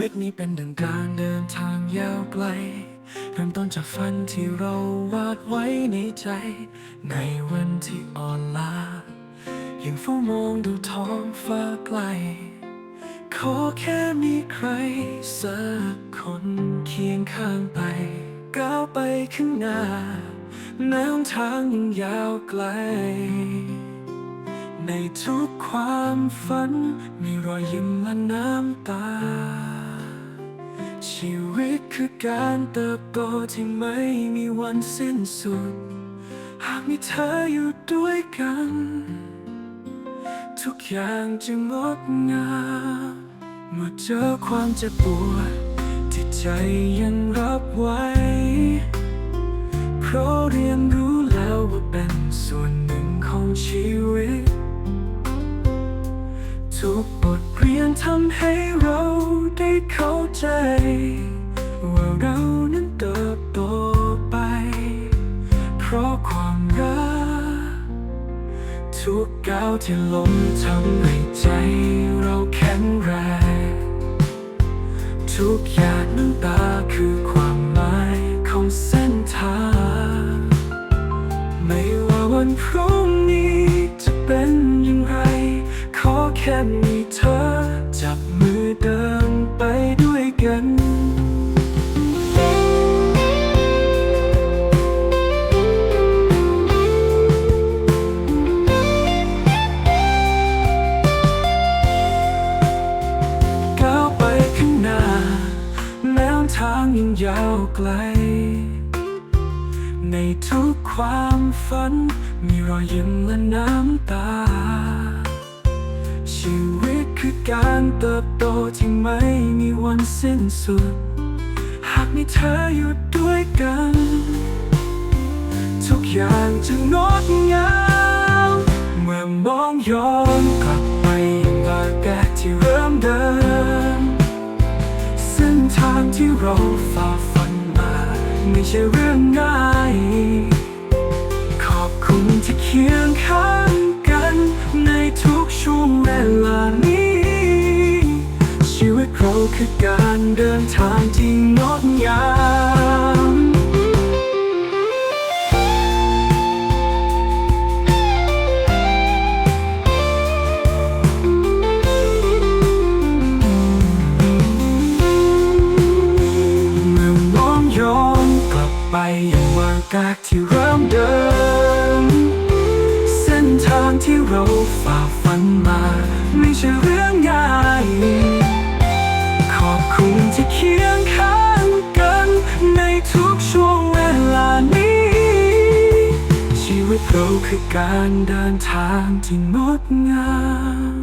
วิตนี้เป็นดังการเดินทางยาวไกลเริ่มต้นจากฝันที่เราวาดไว้ในใจ ในวันที่อ่อนล้ายังเฝ้ามองดูท้องฟ้าไกล ขอแค่มีใครสักคนเคียงข้างไปก้าวไปข้างหน้าแนวทางยังยาวไกล ในทุกความฝันมีรอยยิ้มและน้ำตา ชีวิตคือการเติบโตที่ไม่มีวันสิ้นสุด หากมีเธออยู่ด้วยกัน ทุกอย่างจะงดงามเมื่อเจอความเจ็บปวดที่ใจยังรับไว้ เพราะเรียนรู้แล้วว่าเป็นส่วนหนึ่งของชีวิต ทุกบทเรียนทำให้ เราได้เข้าใจ ว่าเรานั้นเติบโตไป เพราะความรัก ทุกก้าวที่ล้มทำให้ใจเราแข็งแรง ทุกหยาดน้ำตาคือความหมายของเส้นทาง ไม่ว่าวันพรุ่งนี้จะเป็นอย่างไร ขอแค่ ยาวไกล ในทุกความฝัน มีรอยยิ้มและน้ำตา ชีวิตคือการเติบโตที่ไม่มีวันสิ้นสุด หากมีเธออยู่ด้วยกัน ทุกอย่างจะงดงาม เมื่อมองย้อนกลับไปยังลาแกที่เริ่มเดิน ที่เราฝ่าฟันมา ไม่ใช่เรื่องง่าย ขอบคุณที่เคียงข้างกัน ในทุกช่วงเวลานี้ ชีวิตเราคือการเดินทางที่งดงาม ไปยังวางกากที่เริ่มเดิน เส้นทางที่เราฝ่าฟันมา ไม่ใช่เรื่องง่าย ขอบคุณที่เคียงข้างกัน ในทุกช่วงเวลานี้ ชีวิตเราคือการเดินทางที่งดงาม